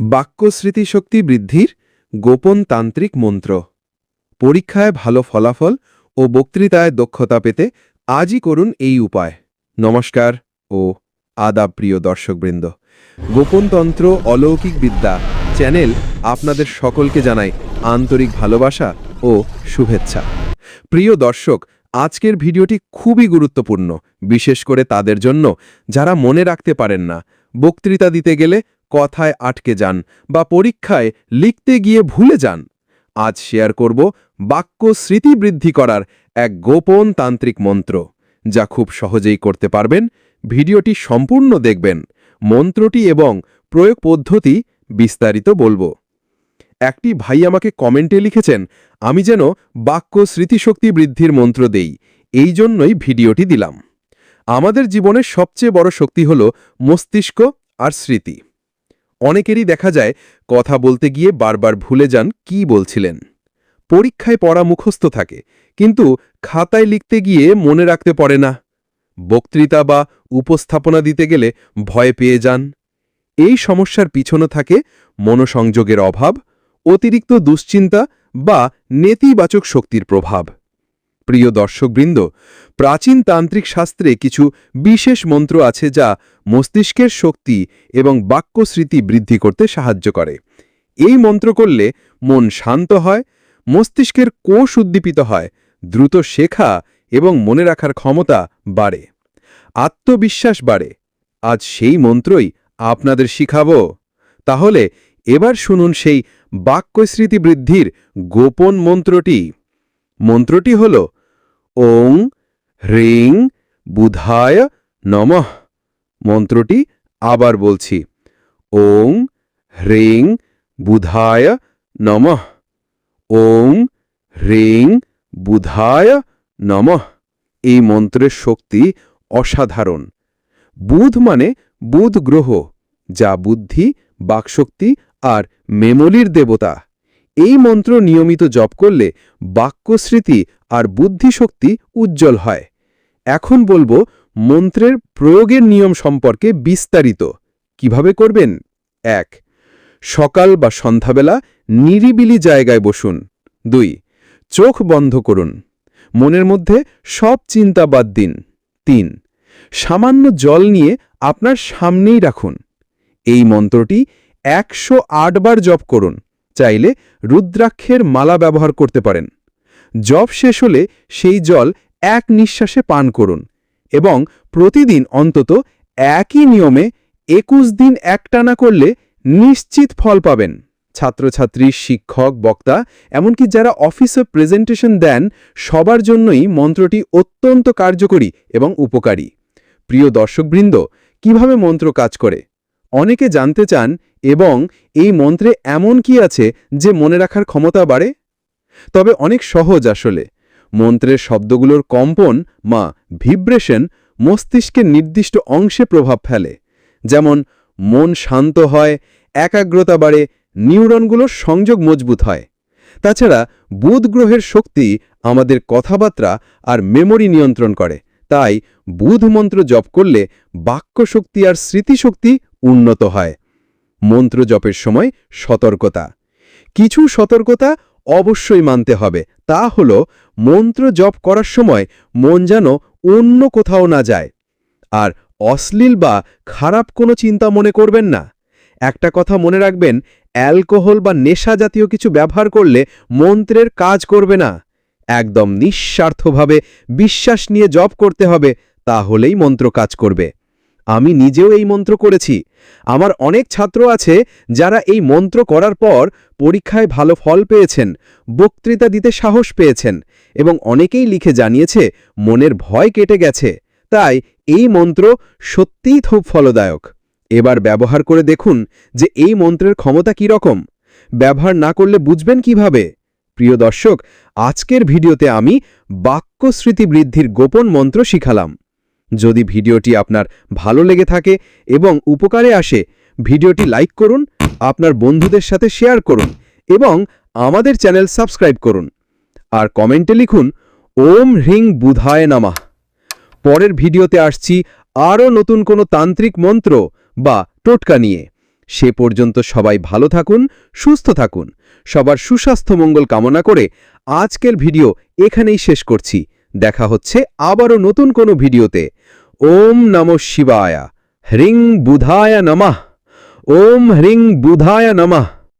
বাক্য স্মৃতিশক্তি বৃদ্ধির গোপন তান্ত্রিক মন্ত্র। পরীক্ষায় ভালো ফলাফল ও বক্তৃতায় দক্ষতা পেতে আজই করুন এই উপায়। নমস্কার ও আদাব প্রিয় দর্শকবৃন্দ। গোপনতন্ত্র অলৌকিক বিদ্যা চ্যানেল আপনাদের সকলকে জানায় আন্তরিক ভালোবাসা ও শুভেচ্ছা। প্রিয় দর্শক, আজকের ভিডিওটি খুবই গুরুত্বপূর্ণ, বিশেষ করে তাদের জন্য যারা মনে রাখতে পারেন না। বক্তৃতা দিতে গেলে কথায় আটকে যান বা পরীক্ষায় লিখতে গিয়ে ভুলে যান। আজ শেয়ার করব বাক্য স্মৃতি বৃদ্ধি করার এক গোপন তান্ত্রিক মন্ত্র, যা খুব সহজেই করতে পারবেন, ভিডিওটি সম্পূর্ণ দেখবেন, মন্ত্রটি এবং প্রয়োগ পদ্ধতি বিস্তারিত বলব। একটি ভাই আমাকে কমেন্টে লিখেছেন, আমি যেন বাক্য স্মৃতিশক্তি বৃদ্ধির মন্ত্র দেই, এই জন্যই ভিডিওটি দিলাম। আমাদের জীবনের সবচেয়ে বড় শক্তি হল মস্তিষ্ক আর স্মৃতি। অনেকেরই দেখা যায়, কথা বলতে গিয়ে বারবার ভুলে যান কি বলছিলেন। পরীক্ষায় পড়া মুখস্থ থাকে, কিন্তু খাতায় লিখতে গিয়ে মনে রাখতে পারে না। বক্তৃতা বা উপস্থাপনা দিতে গেলে ভয় পেয়ে যান। এই সমস্যার পিছনে থাকে মনোসংযোগের অভাব, অতিরিক্ত দুশ্চিন্তা বা নেতিবাচক শক্তির প্রভাব। প্রিয় দর্শকবৃন্দ, প্রাচীন তান্ত্রিক শাস্ত্রে কিছু বিশেষ মন্ত্র আছে যা মস্তিষ্কের শক্তি এবং বাক্য স্মৃতি বৃদ্ধি করতে সাহায্য করে। এই মন্ত্র করলে মন শান্ত হয়, মস্তিষ্কের কোষ উদ্দীপিত হয়, দ্রুত শেখা এবং মনে রাখার ক্ষমতা বাড়ে। আত্মবিশ্বাস বাড়ে। আজ সেই মন্ত্রই আপনাদের শিখাব। তাহলে এবার শুনুন সেই বাক্যস্মৃতি বৃদ্ধির গোপন মন্ত্রটি। মন্ত্রটি হল, ওং হ্রিং বুধায় নমঃ। মন্ত্রটি আবার বলছি। ওং হ্রিং বুধায় নমঃ। ওং হ্রিং বুধায় নমঃ। এই মন্ত্রের শক্তি অসাধারণ। বুধ মানে বুধ গ্রহ, যা বুদ্ধি, বাকশক্তি আর মেমোলির দেবতা। এই মন্ত্র নিয়মিত জপ করলে বাক্যস্মৃতি আর বুদ্ধিশক্তি উজ্জ্বল হয়। এখন বলব মন্ত্রের প্রয়োগের নিয়ম সম্পর্কে বিস্তারিত। কীভাবে করবেন? এক, সকাল বা সন্ধ্যাবেলা নিরিবিলি জায়গায় বসুন। দুই, চোখ বন্ধ করুন। মনের মধ্যে সব চিন্তা বাদ দিন। তিন, সামান্য জল নিয়ে আপনার সামনেই রাখুন। এই মন্ত্রটি একশো আট বার জপ করুন। চাইলে রুদ্রাক্ষের মালা ব্যবহার করতে পারেন। জপ শেষ হলে সেই জল এক নিঃশ্বাসে পান করুন। এবং প্রতিদিন অন্তত একই নিয়মে একুশ দিন একটানা করলে নিশ্চিত ফল পাবেন। ছাত্রছাত্রী, শিক্ষক, বক্তা, এমনকি যারা অফিসে প্রেজেন্টেশন দেন, সবার জন্যই মন্ত্রটি অত্যন্ত কার্যকরী এবং উপকারী। প্রিয় দর্শকবৃন্দ, কীভাবে মন্ত্র কাজ করে? অনেকে জানতে চান, এবং এই মন্ত্রে এমন কি আছে যে মনে রাখার ক্ষমতা বাড়ে? তবে অনেক সহজ আসলে। মন্ত্রের শব্দগুলোর কম্পন মা ভিব্রেশন মস্তিষ্কের নির্দিষ্ট অংশে প্রভাব ফেলে। যেমন, মন শান্ত হয়, একাগ্রতা বাড়ে, নিউরনগুলোর সংযোগ মজবুত হয়। তাছাড়া, বুধ গ্রহের শক্তি আমাদের কথাবার্তা আর মেমোরি নিয়ন্ত্রণ করে। তাই, বুধ মন্ত্র জপ করলে বাক্যশক্তি আর স্মৃতিশক্তি উন্নত হয়। মন্ত্র জপের সময় সতর্কতা। কিছু সতর্কতা অবশ্যই মানতে হবে। তা হল, মন্ত্র জপ করার সময় মন যেন অন্য কোথাও না যায়। আর অশ্লীল বা খারাপ কোনো চিন্তা মনে করবেন না। একটা কথা মনে রাখবেন, অ্যালকোহল বা নেশা জাতীয় কিছু ব্যবহার করলে মন্ত্রের কাজ করবে না। একদম নিঃস্বার্থভাবে বিশ্বাস নিয়ে জপ করতে হবে, তাহলেই মন্ত্র কাজ করবে। আমি নিজেও এই মন্ত্র করেছি। আমার অনেক ছাত্র আছে যারা এই মন্ত্র করার পর পরীক্ষায় ভালো ফল পেয়েছেন, বক্তৃতা দিতে সাহস পেয়েছেন এবং অনেকেই লিখে জানিয়েছে, মনের ভয় কেটে গেছে। তাই এই মন্ত্র সত্যিই খুব ফলদায়ক। এবার ব্যবহার করে দেখুন যে এই মন্ত্রের ক্ষমতা কী রকম। ব্যবহার না করলে বুঝবেন কীভাবে? প্রিয় দর্শক, আজকের ভিডিওতে আমি বাক্য বৃদ্ধির গোপন মন্ত্র শিখালাম। যদি ভিডিওটি আপনার ভালো লেগে থাকে এবং উপকারে আসে, ভিডিওটি লাইক করুন, আপনার বন্ধুদের সাথে শেয়ার করুন এবং আমাদের চ্যানেল সাবস্ক্রাইব করুন। আর কমেন্টে লিখুন, ওম হ্রিং বুধায় নামাহ পরের ভিডিওতে আসছি আরও নতুন কোনো তান্ত্রিক মন্ত্র বা টোটকা নিয়ে। সে পর্যন্ত সবাই ভালো থাকুন, সুস্থ থাকুন। সবার সুস্বাস্থ্য মঙ্গল কামনা করে আজকের ভিডিও এখানেই শেষ করছি। দেখা হচ্ছে আবারও নতুন কোনো ভিডিওতে। ओम नमो शिवाय। ह्रीं बुधाय नमः। ओम ह्रीं बुधाय नमः।